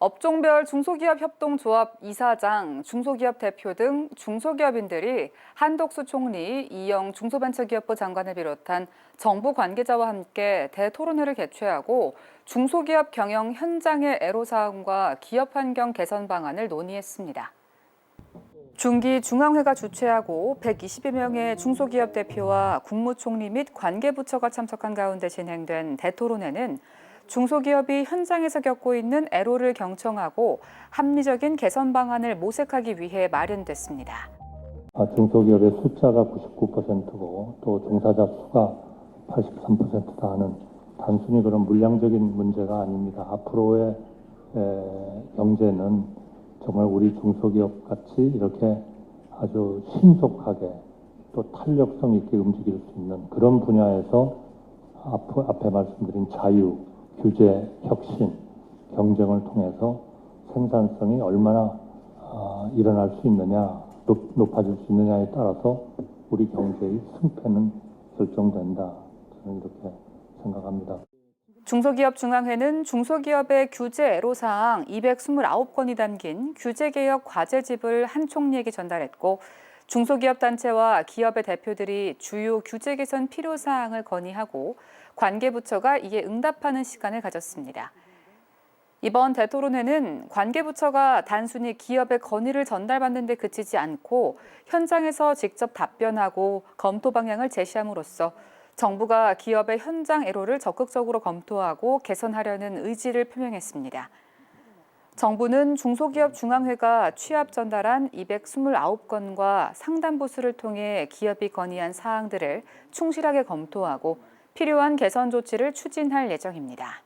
업종별 중소기업 협동조합 이사장, 중소기업 대표 등 중소기업인들이 한덕수 총리, 이영 중소벤처기업부 장관을 비롯한 정부 관계자와 함께 대토론회를 개최하고 중소기업 경영 현장의 애로사항과 기업 환경 개선 방안을 논의했습니다. 중기 중앙회가 주최하고 120여 명의 중소기업 대표와 국무총리 및 관계부처가 참석한 가운데 진행된 대토론회는 중소기업이 현장에서 겪고 있는 애로를 경청하고 합리적인 개선 방안을 모색하기 위해 마련됐습니다. 아, 중소기업의 숫자가 99%고 또 종사자 수가 83%다 하는 단순히 그런 물량적인 문제가 아닙니다. 앞으로의 에, 경제는 정말 우리 중소기업 같이 이렇게 아주 신속하게 또 탄력성 있게 움직일 수 있는 그런 분야에서 앞, 앞에 말씀드린 자유, 규제, 혁신, 경쟁을 통해서 생산성이 얼마나 아, 일어날 수 있느냐, 높, 높아질 수 있느냐에 따라서 우리 경제의 승패는 결정된다. 저는 이렇게 생각합니다. 중소기업 중앙회는 중소기업의 규제 애로사항 229건이 담긴 규제개혁 과제집을 한 총리에게 전달했고 중소기업 단체와 기업의 대표들이 주요 규제 개선 필요 사항을 건의하고 관계 부처가 이에 응답하는 시간을 가졌습니다. 이번 대토론회는 관계 부처가 단순히 기업의 건의를 전달받는 데 그치지 않고 현장에서 직접 답변하고 검토 방향을 제시함으로써 정부가 기업의 현장 애로를 적극적으로 검토하고 개선하려는 의지를 표명했습니다. 정부는 중소기업 중앙회가 취합 전달한 229건과 상담 부수를 통해 기업이 건의한 사항들을 충실하게 검토하고 필요한 개선 조치를 추진할 예정입니다.